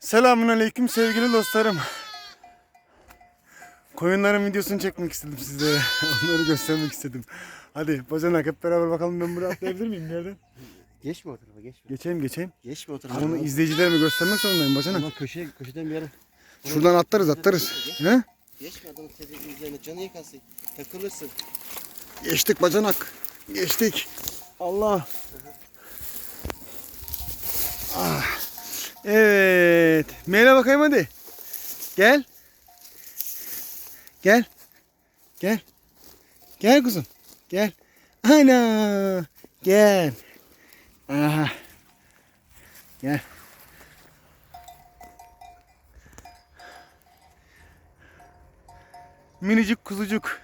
Selamun aleyküm sevgili dostlarım. Koyunların videosunu çekmek istedim sizlere. Onları göstermek istedim. Hadi bacanak hep beraber bakalım ben buraya atlayabilir miyim bir yerden? Geçme o tarafa geçme. Geçeyim geçeyim. Geçme o tarafa. Bunu izleyicilerime göstermek zorundayım bacanak. Ama köşe, köşeden bir yere. Şuradan atlarız atlarız. He? Geçme adamın tepesinin üzerine canı yıkasın. Takılırsın. Geçtik bacanak. Geçtik. Allah. Evet. Meyle bakayım hadi. Gel. Gel. Gel. Gel kuzum. Gel. Ana. Gel. Aha. Gel. Minicik kuzucuk.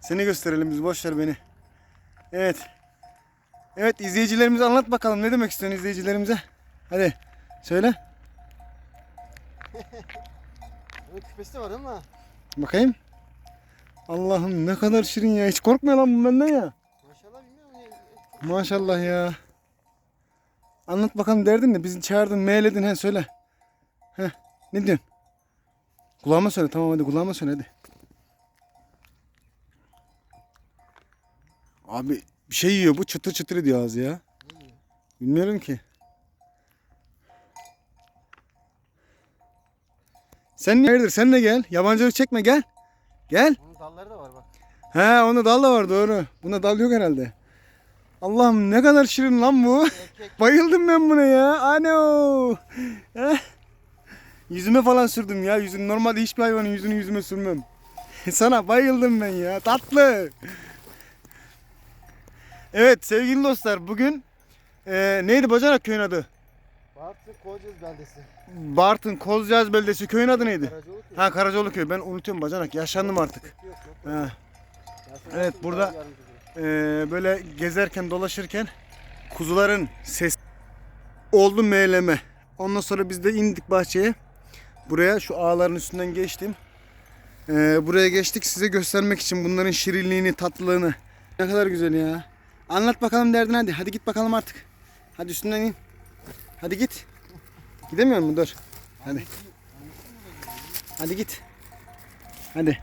Seni gösterelim biz boş beni. Evet. Evet izleyicilerimize anlat bakalım ne demek istiyorsun izleyicilerimize? Hadi söyle. Onun küpesi var ama. Bakayım. Allah'ım ne kadar şirin ya. Hiç korkmuyor lan bu benden ya. Maşallah bilmiyorum. ya. Maşallah ya. Anlat bakalım derdin ne? Bizi çağırdın, meyledin he söyle. He, ne diyorsun? Kulağıma söyle tamam hadi kulağıma söyle hadi. Abi bir şey yiyor bu çıtır çıtır ediyor ağzı ya. Bilmiyorum ki. Sen neredir? Sen de gel. Yabancılık çekme gel. Gel. Onun dalları da var bak. He onda dal da var doğru. Bunda dal yok herhalde. Allah'ım ne kadar şirin lan bu. Erkek. Bayıldım ben buna ya. Ano. Yüzüme falan sürdüm ya. Yüzün normalde hiçbir hayvanın yüzünü yüzüme sürmem. Sana bayıldım ben ya. Tatlı. Evet sevgili dostlar bugün eee, neydi bacanak köyün adı? Bartın Kocaeli beldesi. Bartın Kozcağız beldesi köyün adı neydi? Karacaoğlu köyü. Ha Karacaoğlu köy. Ben unutuyorum bacanak. Yaşlandım artık. Ha. Evet, burada-? Ee, böyle gezerken dolaşırken kuzuların ses oldu meyleme. Ondan sonra biz de indik bahçeye. Buraya şu ağların üstünden geçtim. Ee, buraya geçtik size göstermek için bunların şirinliğini, tatlılığını. Ne kadar güzel ya. Anlat bakalım derdin hadi. Hadi git bakalım artık. Hadi üstünden in. Hadi git. Gidemiyor musun? Dur. Hadi. Hadi git. Hadi.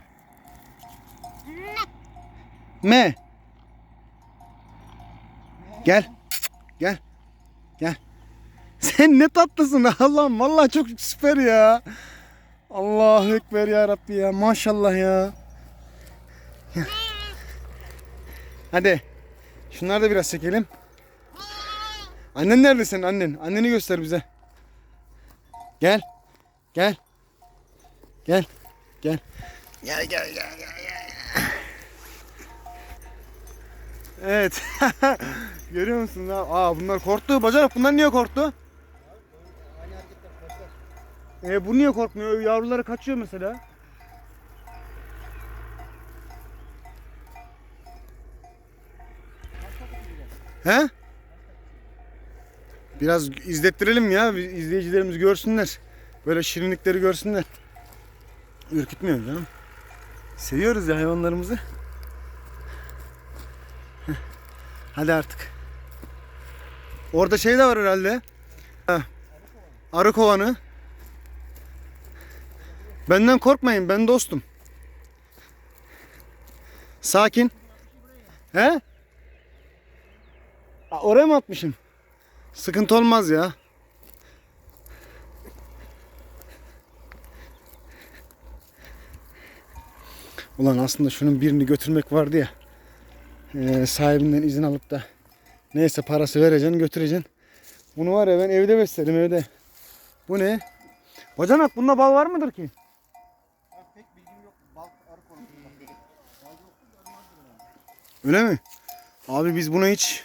Me. Gel. Gel. Gel. Sen ne tatlısın Allah'ım. Vallahi çok süper ya. Allahu Ekber ya Rabbi ya. Maşallah. Ya. Hadi. Şunları da biraz çekelim. Annen nerede senin annen? Anneni göster bize. Gel. Gel. Gel. Gel. Gel gel gel gel. gel. Evet. Görüyor musun? Aa bunlar korktu. Bacanak bunlar niye korktu? E bu niye korkmuyor? Yavruları kaçıyor mesela. He? Biraz izlettirelim ya. izleyicilerimiz görsünler. Böyle şirinlikleri görsünler. Ürkütmüyor canım. Seviyoruz ya hayvanlarımızı. Hadi artık. Orada şey de var herhalde. Ha. Arı kovanı. Benden korkmayın ben dostum. Sakin. He? Oraya mı atmışım? Sıkıntı olmaz ya. Ulan aslında şunun birini götürmek vardı ya. Ee, sahibinden izin alıp da neyse parası vereceksin götüreceksin. Bunu var ya ben evde beslerim evde. Bu ne? Bacanak bunda bal var mıdır ki? Pek bilgim yok. Bal konusunda. Öyle mi? Abi biz buna hiç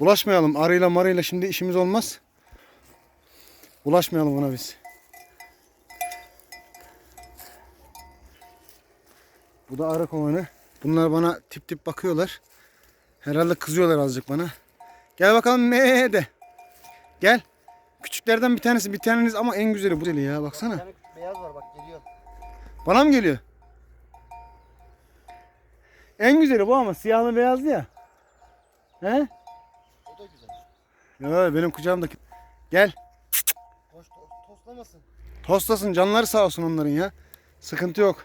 bulaşmayalım. Arıyla marıyla şimdi işimiz olmaz. Bulaşmayalım buna biz. Bu da arı kovanı. Bunlar bana tip tip bakıyorlar. Herhalde kızıyorlar azıcık bana. Gel bakalım ne de. Gel. Küçüklerden bir tanesi bir taneniz ama en güzeli bu güzeli ya Bir baksana. tane beyaz var bak geliyor. Bana mı geliyor? En güzeli bu ama siyahlı beyazlı ya. He? Ya benim kucağımdaki. Gel. Koş to- Toslamasın. Tostasın canları sağ olsun onların ya. Sıkıntı yok.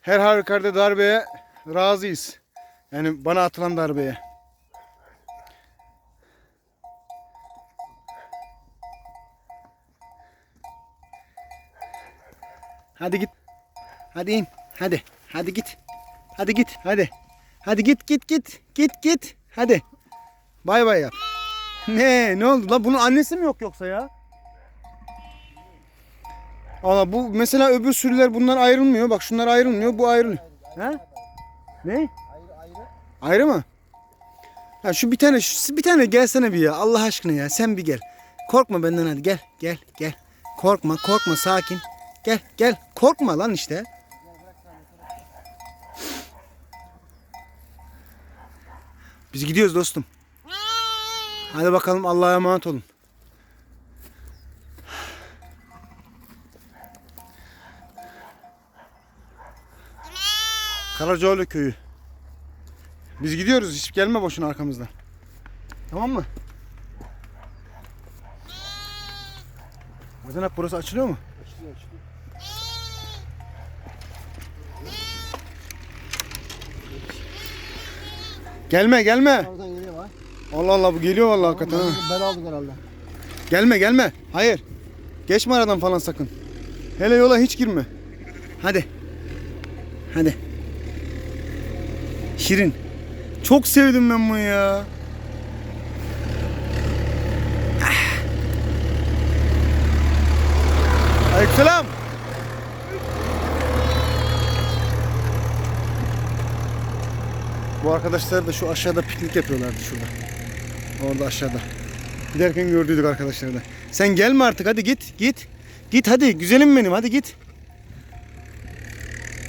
Her halükarda darbeye razıyız. Yani bana atılan darbeye. Hadi git. Hadi in. Hadi. Hadi git. Hadi git. Hadi. Hadi git git git. Git git. Hadi. Bay bay yap. Ne? Ne oldu? La bunun annesi mi yok yoksa ya? Valla bu mesela öbür sürüler bundan ayrılmıyor. Bak şunlar ayrılmıyor. Bu ayrılıyor. He? Ne? Ayrı ayrı. Ayrı mı? Ha şu bir tane şu bir tane gelsene bir ya. Allah aşkına ya. Sen bir gel. Korkma benden hadi gel. Gel gel. Korkma korkma sakin. Gel gel. Korkma lan işte. Biz gidiyoruz dostum. Hadi bakalım Allah'a emanet olun. Karacaoğlu köyü. Biz gidiyoruz. Hiç gelme boşuna arkamızdan. Tamam mı? Bacanak burası açılıyor mu? Açılıyor açılıyor. Gelme gelme. Allah Allah bu geliyor vallahi hakikaten. ha. Ben aldık herhalde. Gelme gelme. Hayır. Geçme aradan falan sakın. Hele yola hiç girme. Hadi. Hadi. Şirin. Çok sevdim ben bunu ya. Aleykümselam. Bu arkadaşlar da şu aşağıda piknik yapıyorlardı şurada. Orada aşağıda. Giderken gördüydük arkadaşlar da. Sen gelme artık hadi git git. Git hadi güzelim benim hadi git.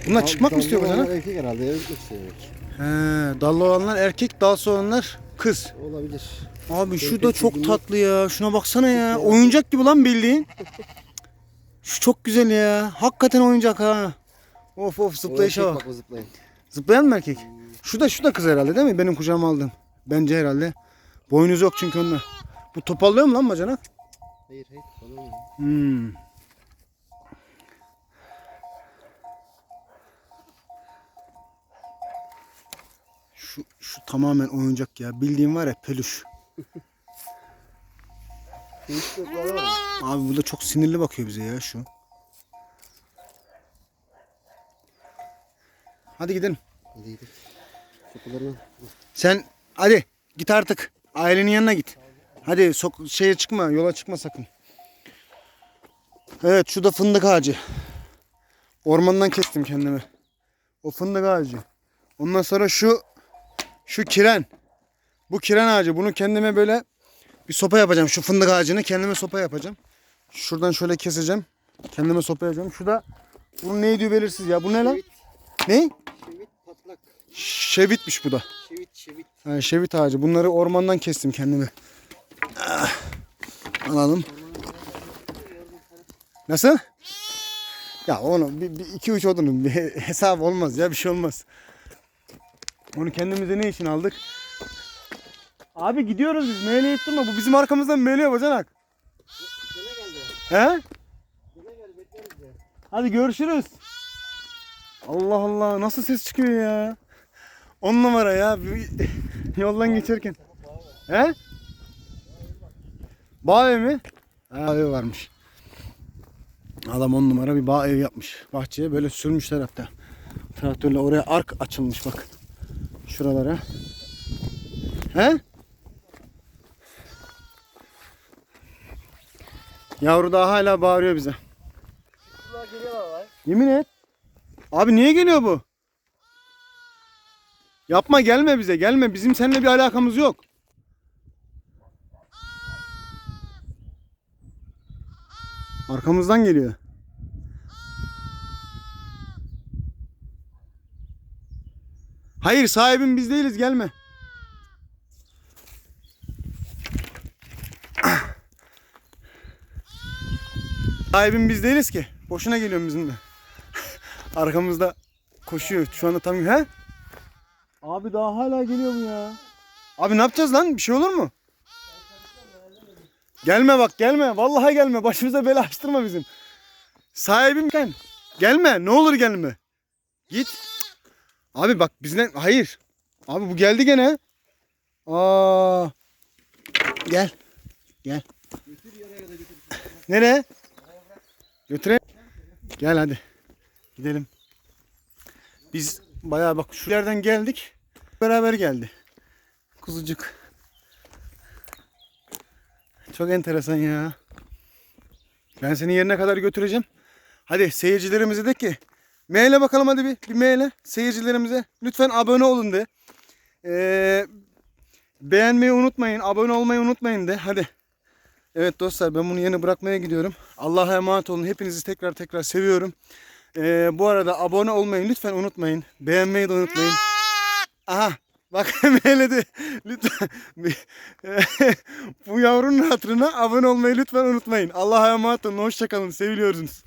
Bunlar çıkmak mı istiyor bacana? Erkek herhalde. Erkek sevmek. He, dallı olanlar erkek, dalsı olanlar kız. Olabilir. Abi şu Erkek da çok dediğin- tatlı ya. Şuna baksana ya. Oyuncak gibi lan bildiğin. Şu çok güzel ya. Hakikaten oyuncak ha. Of of zıplayışa bak. Bak o zıplayın. Zıplayan mı erkek? Şu da şu da kız herhalde değil mi? Benim kucağıma aldım. Bence herhalde. Boynuz yok çünkü onda. Bu topallıyor mu lan bacanak? Hayır hayır. Mı? Hmm. Şu, şu tamamen oyuncak ya. Bildiğim var ya peluş. Abi bu da çok sinirli bakıyor bize ya şu. Hadi gidelim. Hadi gidelim. Sen hadi git artık. Ailenin yanına git. Hadi sok şeye çıkma, yola çıkma sakın. Evet, şu da fındık ağacı. Ormandan kestim kendimi. O fındık ağacı. Ondan sonra şu şu kiren. Bu kiren ağacı. Bunu kendime böyle bir sopa yapacağım. Şu fındık ağacını kendime sopa yapacağım. Şuradan şöyle keseceğim. Kendime sopa yapacağım. Şu da bunun ne diyor belirsiz ya. Bu ne lan? Ne? Şevit patlak. Şevitmiş bu da. Şevit şevit. Ha, şevit ağacı. Bunları ormandan kestim kendime. Ah. Alalım. Nasıl? Ya onu bir, bir iki üç odunun bir hesap olmaz ya bir şey olmaz. Onu kendimize ne için aldık? Abi gidiyoruz biz. Meyle ettirme. Bu bizim arkamızdan meyle bacanak. He? Hadi görüşürüz. Allah Allah nasıl ses çıkıyor ya? On numara ya. Yoldan geçerken. He? Bağ evi mi? Ha, evi varmış. Adam on numara bir bağ evi yapmış. Bahçeye böyle sürmüşler hatta. Traktörle oraya ark açılmış bak. Şuralara. He? Yavru daha hala bağırıyor bize. Yemin et. Abi niye geliyor bu? Yapma gelme bize gelme. Bizim seninle bir alakamız yok. Arkamızdan geliyor. Hayır sahibim biz değiliz gelme. Sahibim biz değiliz ki. Boşuna geliyorum bizimle. Arkamızda koşuyor. Şu anda tam he? Abi daha hala geliyor mu ya? Abi ne yapacağız lan? Bir şey olur mu? Gelme bak gelme. Vallahi gelme. Başımıza bela açtırma bizim. Sahibim gel. Gelme. Ne olur gelme. Git. Abi bak bizden hayır. Abi bu geldi gene. Aa. Gel. Gel. Nereye? Götüre. Gel hadi. Gidelim. Biz bayağı bak şu yerden geldik. Beraber geldi. Kuzucuk. Çok enteresan ya. Ben seni yerine kadar götüreceğim. Hadi seyircilerimize de ki maile bakalım hadi bir, bir maile seyircilerimize. Lütfen abone olun de. Ee, beğenmeyi unutmayın. Abone olmayı unutmayın de. Hadi. Evet dostlar ben bunu yeni bırakmaya gidiyorum. Allah'a emanet olun. Hepinizi tekrar tekrar seviyorum. Ee, bu arada abone olmayı lütfen unutmayın. Beğenmeyi de unutmayın. Aha bak meyledi. Lütfen. bu yavrunun hatırına abone olmayı lütfen unutmayın. Allah'a emanet olun. Hoşçakalın. Seviliyorsunuz.